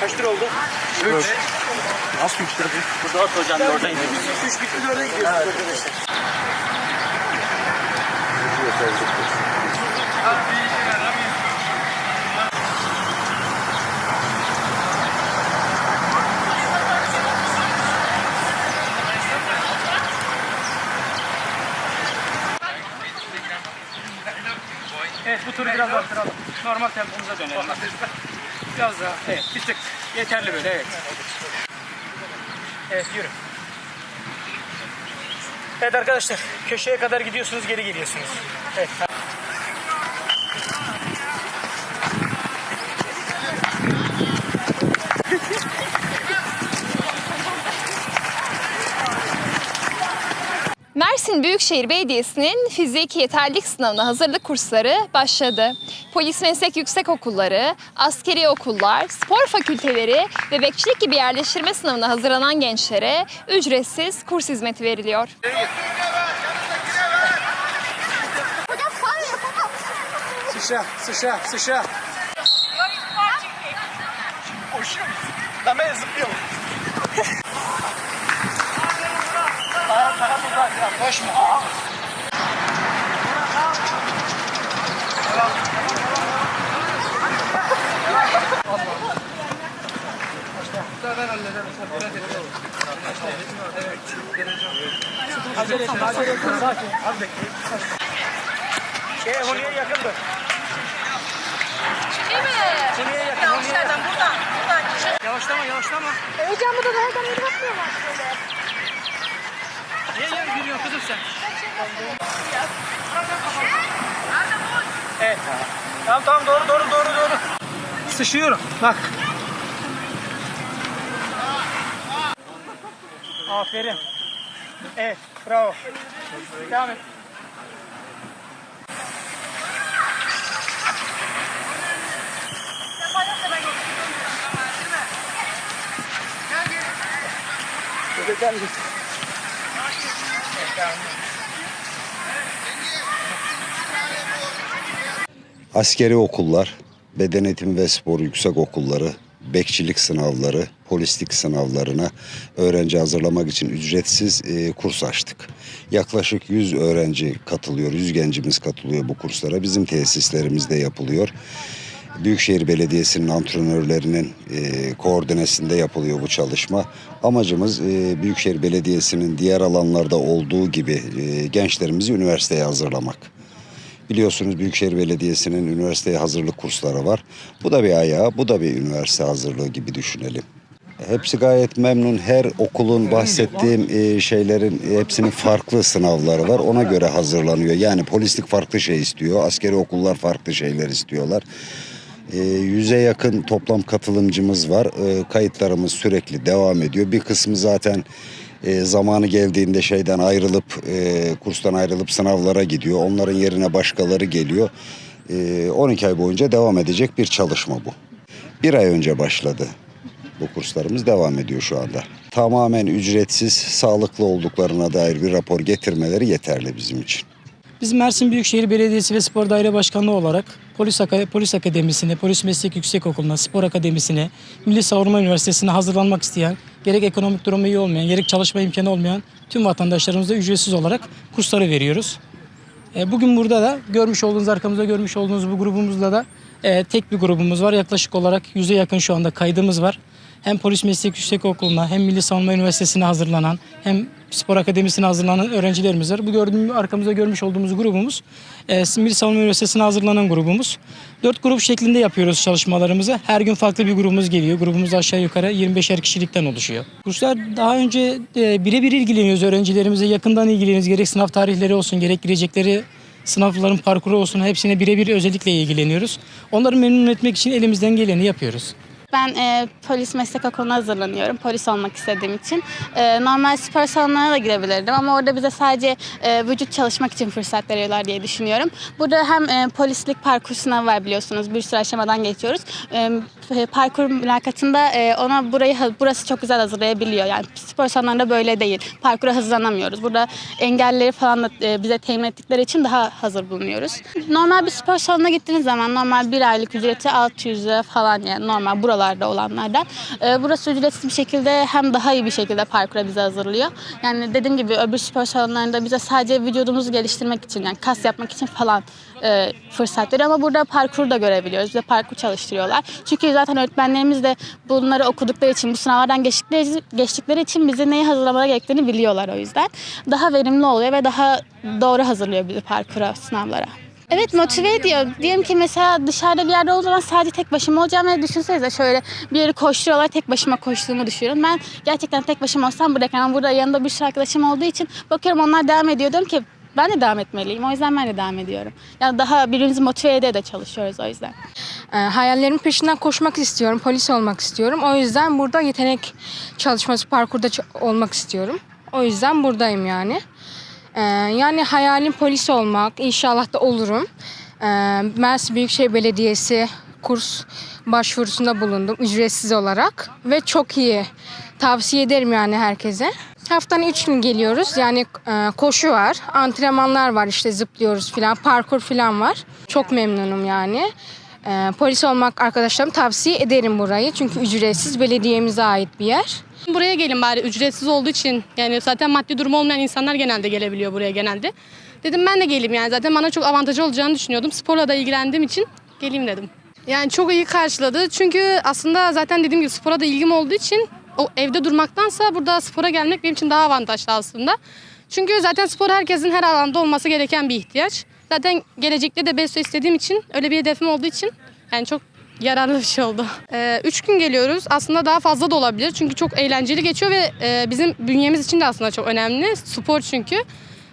Kaç lira oldu? 3. Nasıl 3 lira? Bu 4 hocam 4'e gidiyoruz. 3 bitti 4'e gidiyoruz arkadaşlar. Evet bu turu biraz arttıralım. Normal tempomuza dönelim. Biraz daha. Evet bir tık. Yeterli böyle evet. Evet yürü. Evet arkadaşlar köşeye kadar gidiyorsunuz geri geliyorsunuz. Evet. Mersin Büyükşehir Belediyesi'nin fizik yeterlilik sınavına hazırlık kursları başladı. Polis meslek yüksekokulları, askeri okullar, spor fakülteleri ve bekçilik gibi yerleştirme sınavına hazırlanan gençlere ücretsiz kurs hizmeti veriliyor. Sıçra, sıçra, sıçra. Koşuyor musun? Lan ben zıplıyorum. Ayağı taraf uzak ya, koşma. Ben hallederim. Acele etme, acele etme. Sakin. Az bekle. Şey, Huni'ye yakındır. Huni'ye yakın, Huni'ye yakın. buradan, buradan. Yavaşlama, yavaşlama. Bu da nereden yürü bakmıyorlar şöyle. Niye yer yürüyorsun kızım sen? Evet. Tamam tamam doğru doğru doğru doğru. Sıçıyorum. Bak. Aferin. Evet. Bravo. Devam et. Göbekten git. Askeri okullar, beden eğitimi ve spor yüksek okulları, bekçilik sınavları, polislik sınavlarına öğrenci hazırlamak için ücretsiz e, kurs açtık. Yaklaşık 100 öğrenci katılıyor, 100 gencimiz katılıyor bu kurslara. Bizim tesislerimizde yapılıyor. Büyükşehir Belediyesi'nin antrenörlerinin e, koordinesinde yapılıyor bu çalışma. Amacımız e, Büyükşehir Belediyesi'nin diğer alanlarda olduğu gibi e, gençlerimizi üniversiteye hazırlamak. Biliyorsunuz Büyükşehir Belediyesi'nin üniversiteye hazırlık kursları var. Bu da bir ayağı, bu da bir üniversite hazırlığı gibi düşünelim. Hepsi gayet memnun. Her okulun bahsettiğim e, şeylerin e, hepsinin farklı sınavları var. Ona göre hazırlanıyor. Yani polislik farklı şey istiyor. Askeri okullar farklı şeyler istiyorlar. E, Yüze yakın toplam katılımcımız var. E, Kayıtlarımız sürekli devam ediyor. Bir kısmı zaten e, zamanı geldiğinde şeyden ayrılıp e, kurstan ayrılıp sınavlara gidiyor. Onların yerine başkaları geliyor. E, 12 ay boyunca devam edecek bir çalışma bu. Bir ay önce başladı. Bu kurslarımız devam ediyor şu anda. Tamamen ücretsiz, sağlıklı olduklarına dair bir rapor getirmeleri yeterli bizim için. Biz Mersin Büyükşehir Belediyesi ve Spor Daire Başkanlığı olarak Polis, Aka- Polis Akademisi'ne, Polis Meslek Yüksekokulu'na, Spor Akademisi'ne, Milli Savunma Üniversitesi'ne hazırlanmak isteyen, gerek ekonomik durumu iyi olmayan, gerek çalışma imkanı olmayan tüm vatandaşlarımıza ücretsiz olarak kursları veriyoruz. E, Bugün burada da görmüş olduğunuz, arkamızda görmüş olduğunuz bu grubumuzda da e, tek bir grubumuz var. Yaklaşık olarak yüze yakın şu anda kaydımız var. Hem Polis Meslek Yüksekokulu'na hem Milli Savunma Üniversitesi'ne hazırlanan hem Spor Akademisi'ne hazırlanan öğrencilerimiz var. Bu gördüğüm, arkamızda görmüş olduğumuz grubumuz e, Milli Savunma Üniversitesi'ne hazırlanan grubumuz. Dört grup şeklinde yapıyoruz çalışmalarımızı. Her gün farklı bir grubumuz geliyor. Grubumuz aşağı yukarı 25'er kişilikten oluşuyor. Kurslar daha önce e, birebir ilgileniyoruz öğrencilerimize. Yakından ilgileniyoruz. Gerek sınav tarihleri olsun, gerek girecekleri sınavların parkuru olsun hepsine birebir özellikle ilgileniyoruz. Onları memnun etmek için elimizden geleni yapıyoruz. Ben e, polis meslek okuluna hazırlanıyorum. Polis olmak istediğim için. E, normal spor salonlarına da girebilirdim ama orada bize sadece e, vücut çalışmak için fırsat veriyorlar diye düşünüyorum. Burada hem e, polislik parkur sınavı var biliyorsunuz. Bir sürü aşamadan geçiyoruz. E, e, parkur mülakatında e, ona burayı burası çok güzel hazırlayabiliyor. Yani spor salonlarında böyle değil. Parkura hazırlanamıyoruz. Burada engelleri falan da e, bize temin ettikleri için daha hazır bulunuyoruz. Normal bir spor salonuna gittiğiniz zaman normal bir aylık ücreti 600 lira falan yani normal buralar buralarda olanlardan. Ee, burası ücretsiz bir şekilde hem daha iyi bir şekilde parkura bizi hazırlıyor. Yani dediğim gibi öbür spor salonlarında bize sadece vücudumuzu geliştirmek için yani kas yapmak için falan e, fırsat veriyor ama burada parkur da görebiliyoruz. Bize parkur çalıştırıyorlar. Çünkü zaten öğretmenlerimiz de bunları okudukları için, bu sınavlardan geçtikleri, geçtikleri için bizi neyi hazırlamaya gerektiğini biliyorlar o yüzden. Daha verimli oluyor ve daha doğru hazırlıyor bizi parkura, sınavlara. Evet motive ediyor. Diyelim ki mesela dışarıda bir yerde olduğum zaman sadece tek başıma olacağım ve düşünsenize şöyle bir yeri koşturuyorlar tek başıma koştuğumu düşünüyorum. Ben gerçekten tek başıma olsam bırakın ama burada yanında bir sürü arkadaşım olduğu için bakıyorum onlar devam ediyor diyorum ki ben de devam etmeliyim. O yüzden ben de devam ediyorum. Yani daha birbirimizi motive ede de çalışıyoruz o yüzden. E, hayallerimin peşinden koşmak istiyorum, polis olmak istiyorum. O yüzden burada yetenek çalışması parkurda olmak istiyorum. O yüzden buradayım yani. E, yani hayalim polis olmak. İnşallah da olurum. E, Mersin Büyükşehir Belediyesi kurs başvurusunda bulundum ücretsiz olarak ve çok iyi. Tavsiye ederim yani herkese. Haftanın üç gün geliyoruz. Yani e, koşu var, antrenmanlar var işte zıplıyoruz falan, parkur falan var. Çok memnunum yani. E, polis olmak arkadaşlarım tavsiye ederim burayı. Çünkü ücretsiz belediyemize ait bir yer. Buraya gelin bari ücretsiz olduğu için yani zaten maddi durumu olmayan insanlar genelde gelebiliyor buraya genelde. Dedim ben de geleyim yani zaten bana çok avantajı olacağını düşünüyordum. Sporla da ilgilendiğim için geleyim dedim. Yani çok iyi karşıladı çünkü aslında zaten dediğim gibi spora da ilgim olduğu için o evde durmaktansa burada spora gelmek benim için daha avantajlı aslında. Çünkü zaten spor herkesin her alanda olması gereken bir ihtiyaç. Zaten gelecekte de BESO istediğim için öyle bir hedefim olduğu için yani çok yararlı bir şey oldu. Ee, üç gün geliyoruz. Aslında daha fazla da olabilir. Çünkü çok eğlenceli geçiyor ve e, bizim bünyemiz için de aslında çok önemli. Spor çünkü.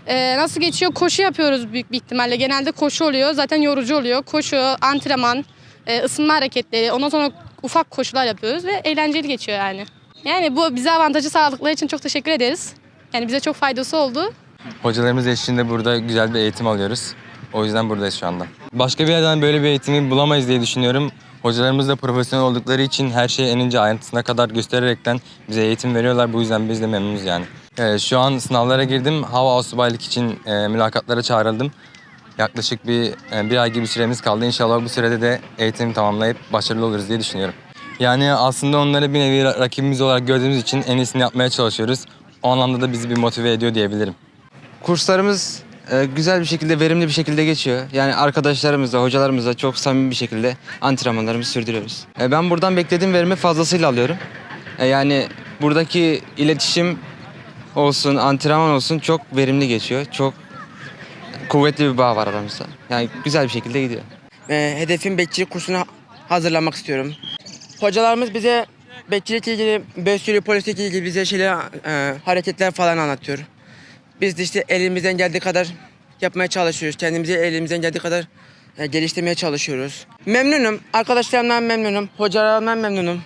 Ee, nasıl geçiyor? Koşu yapıyoruz büyük bir ihtimalle. Genelde koşu oluyor. Zaten yorucu oluyor. Koşu, antrenman, e, ısınma hareketleri. Ondan sonra ufak koşular yapıyoruz ve eğlenceli geçiyor yani. Yani bu bize avantajı sağladıkları için çok teşekkür ederiz. Yani bize çok faydası oldu. Hocalarımız eşliğinde burada güzel bir eğitim alıyoruz. O yüzden buradayız şu anda. Başka bir yerden böyle bir eğitimi bulamayız diye düşünüyorum. Hocalarımız da profesyonel oldukları için her şeyi en ince ayrıntısına kadar göstererekten bize eğitim veriyorlar. Bu yüzden biz de memnunuz yani. Ee, şu an sınavlara girdim. Hava asubaylık için e, mülakatlara çağrıldım. Yaklaşık bir, e, bir ay gibi süremiz kaldı. İnşallah bu sürede de eğitimi tamamlayıp başarılı oluruz diye düşünüyorum. Yani aslında onları bir nevi ra- rakibimiz olarak gördüğümüz için en iyisini yapmaya çalışıyoruz. O anlamda da bizi bir motive ediyor diyebilirim. Kurslarımız e, güzel bir şekilde, verimli bir şekilde geçiyor. Yani arkadaşlarımızla, hocalarımızla çok samimi bir şekilde antrenmanlarımızı sürdürüyoruz. E, Ben buradan beklediğim verimi fazlasıyla alıyorum. E, Yani buradaki iletişim olsun, antrenman olsun çok verimli geçiyor. Çok kuvvetli bir bağ var aramızda. Yani güzel bir şekilde gidiyor. Hedefim bekçilik kursuna hazırlanmak istiyorum. Hocalarımız bize bekçilikle ilgili, besyolik, polislikle ilgili bize şeyler, e, hareketler falan anlatıyor. Biz de işte elimizden geldiği kadar yapmaya çalışıyoruz. Kendimizi elimizden geldiği kadar e, geliştirmeye çalışıyoruz. Memnunum. Arkadaşlarımdan memnunum. Hocalarımdan memnunum.